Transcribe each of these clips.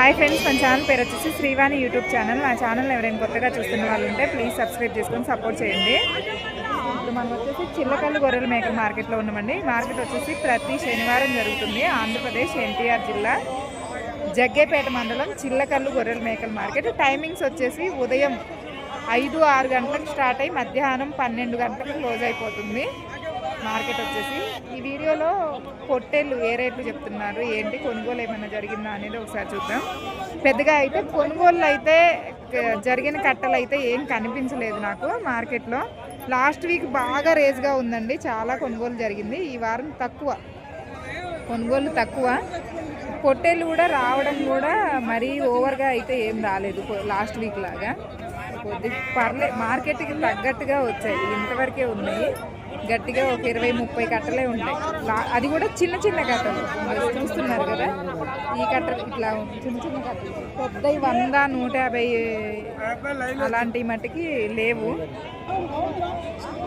Hi friends మన channel పేరు వచ్చేసి శ్రీవాణి యూట్యూబ్ ఛానల్. నా ఛానల్ ఎవరైనా కొత్తగా చూస్తున్న వాళ్ళు ఉంటే ప్లీజ్ సబ్స్క్రైబ్ చేసుకొని సపోర్ట్ చేయండి. ఇప్పుడు మనం వచ్చేసి చిల్లకల్లు గొర్రెల మేకల మార్కెట్లో ఉన్నామండి. మార్కెట్ వచ్చేసి ప్రతి శనివారం జరుగుతుంది. ఆంధ్రప్రదేశ్ ఎన్టీఆర్ జిల్లా జగ్గేపేట మండలం చిల్లకల్లు గొర్రెల మేకల మార్కెట్. టైమింగ్స్ వచ్చేసి ఉదయం ఐదు ఆరు గంటలకు స్టార్ట్ అయ్యి మధ్యాహ్నం పన్నెండు గంటలకు క్లోజ్ అయిపోతుంది. మార్కెట్ వచ్చేసి ఈ వీడియోలో పొట్టేళ్ళు ఏ రేట్లు చెప్తున్నారు ఏంటి కొనుగోలు ఏమైనా జరిగిందా అనేది ఒకసారి చూద్దాం. పెద్దగా అయితే కొనుగోళ్ళు అయితే జరిగిన కట్టలు అయితే ఏం కనిపించలేదు నాకు మార్కెట్లో. లాస్ట్ వీక్ బాగా రేజ్గా ఉందండి చాలా కొనుగోలు జరిగింది. ఈ వారం తక్కువ కొనుగోలు తక్కువ. పొట్టేళ్ళు కూడా రావడం కూడా మరీ ఓవర్గా అయితే ఏం రాలేదు లాస్ట్ వీక్ లాగా. కొద్ది పర్లే మార్కెట్కి తగ్గట్టుగా వచ్చాయి ఇంతవరకే ఉన్నాయి. గట్టిగా ఒక ఇరవై ముప్పై కట్టలే ఉంటాయి. అది కూడా చిన్న చిన్న కట్టలు. చూస్తున్నారు కదా ఈ కట్టలు ఇట్లా చిన్న చిన్న కట్టలు. పెద్ద వంద నూట యాభై అలాంటి మట్టుకి లేవు.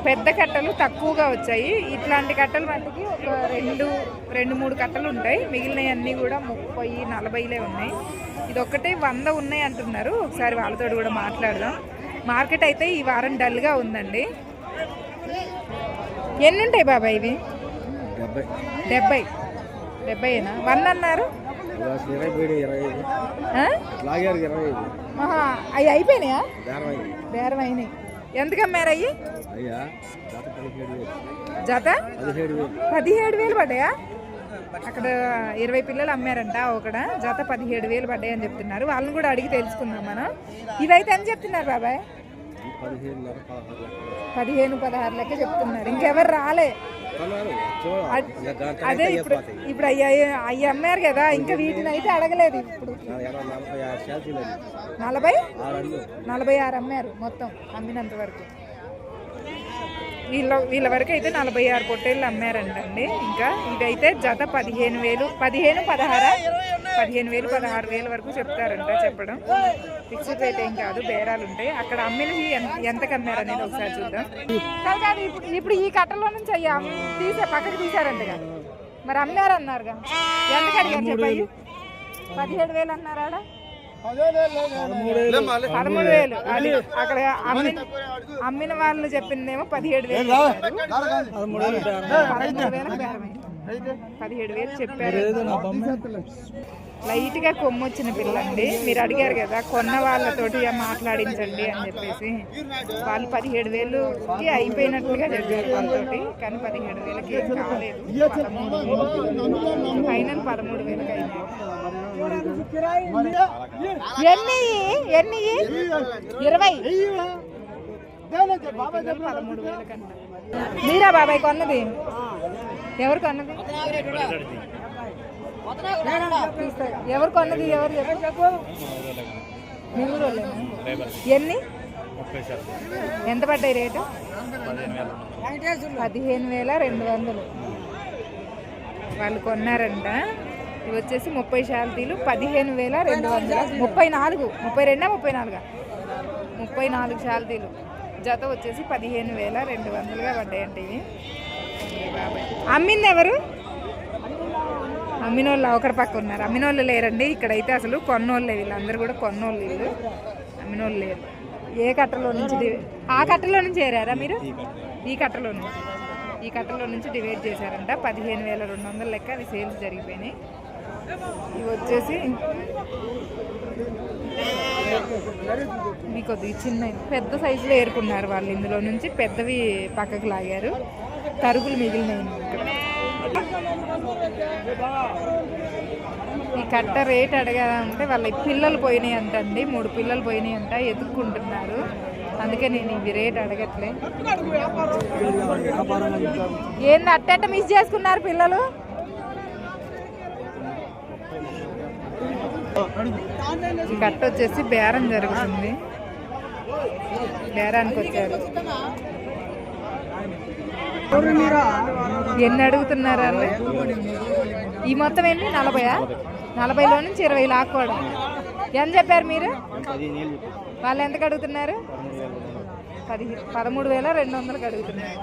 పెద్ద కట్టలు తక్కువగా వచ్చాయి. ఇట్లాంటి కట్టలు మట్టుకి ఒక రెండు రెండు మూడు కట్టలు ఉంటాయి. మిగిలినవన్నీ కూడా ముప్పై నలభైలే ఉన్నాయి. ఇది ఒక్కటే వంద ఉన్నాయి అంటున్నారు. ఒకసారి వాళ్ళతో కూడా మాట్లాడదాం. మార్కెట్ అయితే ఈ వారం డల్గా ఉందండి. ఎన్ని ఉంటాయి బాబాయ్ ఇవి? డెబ్బై. డెబ్బై. డెబ్బైనా వంద అన్నారు? అవి అయిపోయినాయా? బేరం అయింది బేరం అయినాయి ఎంతకు అమ్మారు అయ్యి? అయ్యా గత పదిహేడు వేలు. జత? పదిహేడు వేలు. పడ్డాయా? అక్కడ ఇరవై పిల్లలు అమ్మారంట ఒకడ. జత పదిహేడు వేలు పడ్డాయి అని చెప్తున్నారు. వాళ్ళని కూడా అడిగి తెలుసుకుందాం మనం. ఇవైతే అని చెప్తున్నారు బాబాయ్ ఈ పదిహేడున్నర పదహారు లక్షలు. పదిహేను పదహారు లెక్క చెప్తున్నారు. ఇంకెవరు రాలే. అదే ఇప్పుడు ఇప్పుడు అయ్యి అయ్యి అమ్మారు కదా ఇంకా వీటిని అయితే అడగలేదు ఇప్పుడు. నలభై? నలభై ఆరు అమ్మారు మొత్తం అమ్మినంత వరకు. వీళ్ళ వీళ్ళ వరకు అయితే నలభై ఆరు పొట్టేళ్ళు అమ్మారంటండి. ఇంకా ఇదైతే జత పదిహేను వేలు పదిహేను పదహార? పదిహేను వేలు పదహారు వేలు వరకు చెప్తారంట చెప్పడం. ఫిక్స్డ్ రేట్ ఏం కాదు బేరాలు ఉంటాయి. అక్కడ అమ్మినవి ఎంత ఎంతకు అమ్మారు అనేది ఒకసారి చూద్దాం. కాదు ఇప్పుడు ఇప్పుడు ఈ కట్టలో నుంచి అయ్యా తీసే పక్కకు తీసారంటగా మరి అమ్మారు అన్నారుగా ఎంతకు అడిగారు పదిహేడు వేలు అన్నారా పదమూడు వేలు అది అక్కడ అమ్మిన అమ్మిన వాళ్ళు చెప్పిందేమో పదిహేడు వేలు. పదమూడు బేరమైంది. పదిహేడు వేలు చెప్పారు. లైట్గా కొమ్ము వచ్చిన పిల్లండి. మీరు అడిగారు కదా కొన్న వాళ్ళతోటి మాట్లాడించండి అని చెప్పేసి. వాళ్ళు పదిహేడు వేలుకి అయిపోయినట్లుగా చెప్పారు వాళ్ళతోటి కానీ పదిహేడు వేలకి ఏం కాలేదు. పదమూడు వేలు. ఫైనల్ పదమూడు వేలకి అయింది ఎన్ని? ఎన్ని? ఇరవై. మీరా బాబాయ్ కొన్నది? ఎవరు కొన్నది. ఎవరు కొన్నది? ఎవరు చెప్పు. మీ ఊరోళ్ళేనా? ఎన్ని? ఎంత పడ్డాయి రేటు? పదిహేను వేల రెండు వందలు. వాళ్ళు కొన్నారంట. ఇవి వచ్చేసి ముప్పై శాలతీలు పదిహేను వేల రెండు వందల. ముప్పై నాలుగు. ముప్పై రెండా ముప్పై నాలుగా? ముప్పై నాలుగు శాలతీలు జత వచ్చేసి పదిహేను వేల రెండు వందలుగా పడ్డాయంట ఇవి. అమ్మింది ఎవరు అమ్మినోళ్ళు ఒకరి పక్క ఉన్నారు. అమ్మినోళ్ళు లేరండి. ఇక్కడైతే అసలు కొన్నోళ్ళే వీళ్ళందరూ కూడా కొన్నోళ్ళు వీళ్ళు. అమ్మినోళ్ళు లేరు. ఏ కట్టలో నుంచి ఆ కట్టలో నుంచి ఏరారా మీరు? ఈ కట్టలో నుంచి. ఈ కట్టలో నుంచి. డివైడ్ చేశారంట. పదిహేను వేల రెండు వందల లెక్క అవి సేల్స్ జరిగిపోయినాయి. ఇవి వచ్చేసి మీకు కొద్దిగా చిన్న పెద్ద సైజులో ఏరుకున్నారు వాళ్ళు ఇందులో నుంచి. పెద్దవి పక్కకు లాగారు. తరుగులు మిగిలినాయి ఇక్కడ. ఈ కట్ట రేట్ అడగాలంటే వాళ్ళ పిల్లలు పోయినాయి అంటండి. మూడు పిల్లలు పోయినాయి అంట. ఎదుక్కుంటున్నారు అందుకే నేను ఇవి రేట్ అడగట్లే. ఏంది అట్టట్ట మిస్ చేసుకున్నారు పిల్లలు? ఈ వచ్చేసి బేరం జరుగుతుంది. బేరానికి వచ్చారు. ఎన్ని అడుగుతున్నారు ఈ మొత్తం ఎన్ని? నలభయా? నలభైలో నుంచి ఇరవై లాక్కోవడం. ఎంత చెప్పారు మీరు? వాళ్ళు ఎంతకు అడుగుతున్నారు? పది పదమూడు వేల రెండు వందలకు అడుగుతున్నారు.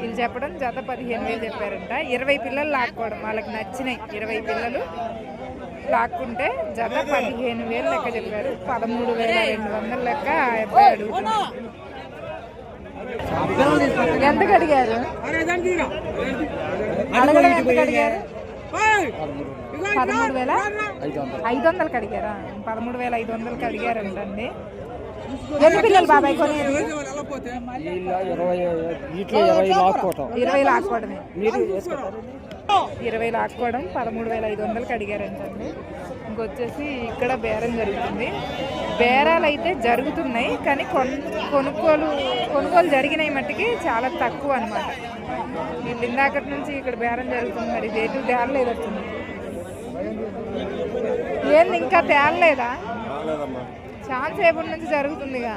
వీళ్ళు చెప్పడం జత పదిహేను వేలు చెప్పారంట. ఇరవై పిల్లలు లాక్కోవడం. వాళ్ళకి నచ్చినాయి ఇరవై పిల్లలు. లాక్కుంటే జత పదిహేను వేలు లెక్క చెప్పారు. పదమూడు వేల రెండు వందల లెక్క ఆ అబ్బాయి అడుగుతున్నారు ఎంతకు అడిగారు అడగడం ఎంతకు అడిగారు పదమూడు వేల? ఐదు వందలకి అడిగారా పదమూడు వేల ఐదు వందలకి అడిగారంటండి ఎన్ని పిల్లలు బాబాయ్ కొనేది ఇరవై లాక్కోవటం. ఇరవై వేసుకుంటారు ఇరవై లాక్కోవడం పదమూడు వేల ఐదు వందలకి అడిగారంటండి ఇంకొచ్చేసి ఇక్కడ బేరం జరుగుతుంది. బేరాలు అయితే జరుగుతున్నాయి కానీ కొన్ కొనుగోలు కొనుగోలు జరిగినాయి మట్టికి చాలా తక్కువ అనమాట వీళ్ళు ఇందాకటి నుంచి ఇక్కడ బేరం జరుగుతుంది మరి రేటు తేలలేదట్టుంది ఏంది ఇంకా తేలలేదా? చాలా సేపటి నుంచి జరుగుతుందిగా.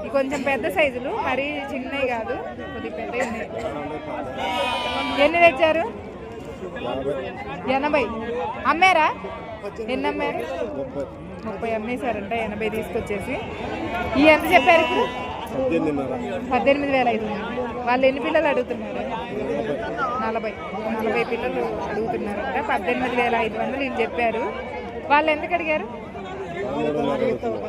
ఇవి కొంచెం పెద్ద సైజులు మరి చిన్నవి కాదు కొద్దిగా పెద్దవి ఎన్ని తెచ్చారు? ఎనభై. అమ్మారా? ఎన్ని అమ్మారు? ముప్పై అమ్మేశారంట ఎనభై తీసుకొచ్చేసి. ఇవి ఎంత చెప్పారు ఇప్పుడు? పద్దెనిమిది వేల ఐదు వందలు. వాళ్ళు ఎన్ని పిల్లలు అడుగుతున్నారు? నలభై. నలభై పిల్లలు అడుగుతున్నారంట పద్దెనిమిది వేల ఐదు వందలు వీళ్ళు చెప్పారు. వాళ్ళు ఎందుకు అడిగారు?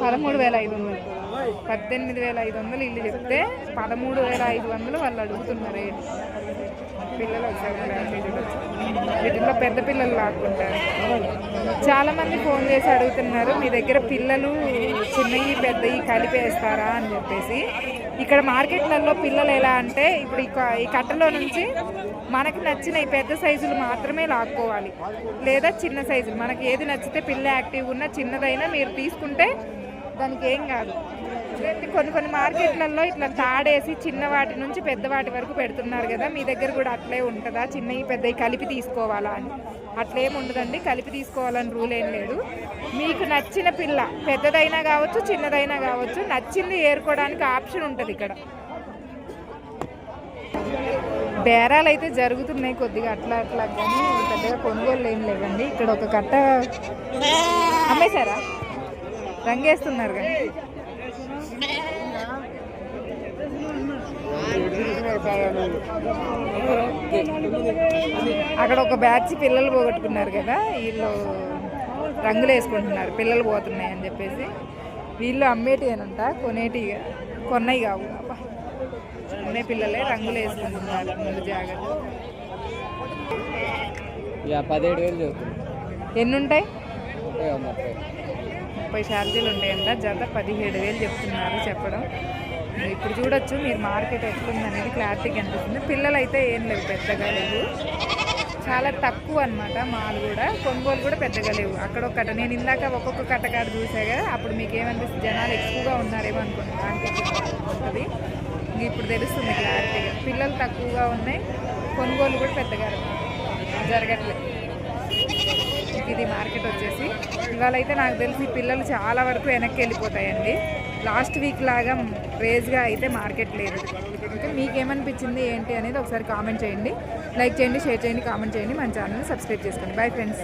పదమూడు వేల ఐదు వందలు. పద్దెనిమిది వేల ఐదు వందలు ఇల్లు చెప్తే పదమూడు వేల ఐదు వందలు వాళ్ళు అడుగుతున్నారు పిల్లలు వచ్చారు వీటిలో పెద్ద పిల్లలు లాక్కుంటారు. చాలామంది ఫోన్ చేసి అడుగుతున్నారు మీ దగ్గర పిల్లలు చిన్నవి పెద్దవి కలిపేస్తారా? అని చెప్పేసి. ఇక్కడ మార్కెట్లలో పిల్లలు ఎలా అంటే ఇప్పుడు ఈ క- ఈ కట్టలో నుంచి మనకి నచ్చిన ఈ పెద్ద సైజులు మాత్రమే లాక్కోవాలి. లేదా చిన్న సైజులు. మనకి ఏది నచ్చితే పిల్ల యాక్టివ్ ఉన్న చిన్నదైనా మీరు తీసుకుంటే దానికి ఏం కాదు. కొన్ని కొన్ని మార్కెట్లలో ఇట్లా తాడేసి చిన్న వాటి నుంచి పెద్ద వాటి వరకు పెడుతున్నారు కదా మీ దగ్గర కూడా అట్లే ఉంటుందా? చిన్నవి పెద్దవి కలిపి తీసుకోవాలా అని. అట్లేం ఉండదండి కలిపి తీసుకోవాలని రూల్ ఏం లేదు. మీకు నచ్చిన పిల్ల పెద్దదైనా కావచ్చు చిన్నదైనా కావచ్చు నచ్చింది ఏరుకోవడానికి ఆప్షన్ ఉంటుంది ఇక్కడ. బేరాలు అయితే జరుగుతున్నాయి కొద్దిగా అట్లా అట్లా కానీ పెద్దగా కొనుగోలు ఏం లేవండి. ఇక్కడ ఒక కట్ట అమ్మేశారా? రంగేస్తున్నారు కానీ అక్కడ ఒక బ్యాచ్ పిల్లలు పోగొట్టుకున్నారు కదా వీళ్ళు రంగులు వేసుకుంటున్నారు పిల్లలు పోతున్నాయి అని చెప్పేసి. వీళ్ళు అమ్మేటి అనంట కొనేటి కొన్నవి కావు. అబ్బా. కొనే పిల్లలే రంగులు వేసుకుంటున్నారు ముందు జాగ్రత్త. పదిహేడు వేలు ఎన్ని ఉంటాయి ముప్పై ఛార్జీలు ఉంటాయంట. జత పదిహేడు వేలు చెప్తున్నారు చెప్పడం. ఇప్పుడు చూడొచ్చు మీరు మార్కెట్ ఎట్లుంది అనేది క్లారిటీ కనిపిస్తుంది. పిల్లలు అయితే ఏం లేవు పెద్దగా లేవు. చాలా తక్కువ అనమాట మాలు కూడా. కొనుగోలు కూడా పెద్దగా లేవు. అక్కడ ఒకట నేను ఇందాక ఒక్కొక్క కట్టకాడ చూసా కదా అప్పుడు మీకు ఏమనిపిస్తుంది? జనాలు ఎక్కువగా ఉన్నారేమో అనుకుంటున్నాను అనిపించింది ఇంక ఇప్పుడు తెలుస్తుంది క్లారిటీగా పిల్లలు తక్కువగా ఉన్నాయి కొనుగోలు కూడా పెద్దగా జరగట్లేదు. ఇది మార్కెట్ వచ్చేసి. ఇవాళ అయితే నాకు తెలిసి పిల్లలు చాలా వరకు వెనక్కి వెళ్ళిపోతాయండి. లాస్ట్ వీక్ లాగా రేజ్గా అయితే మార్కెట్ లేదు. ఓకే మీకేమనిపించింది ఏంటి అనేది ఒకసారి కామెంట్ చేయండి. లైక్ చేయండి షేర్ చేయండి కామెంట్ చేయండి. మన ఛానల్ని సబ్స్క్రైబ్ చేసుకోండి. Bye friends.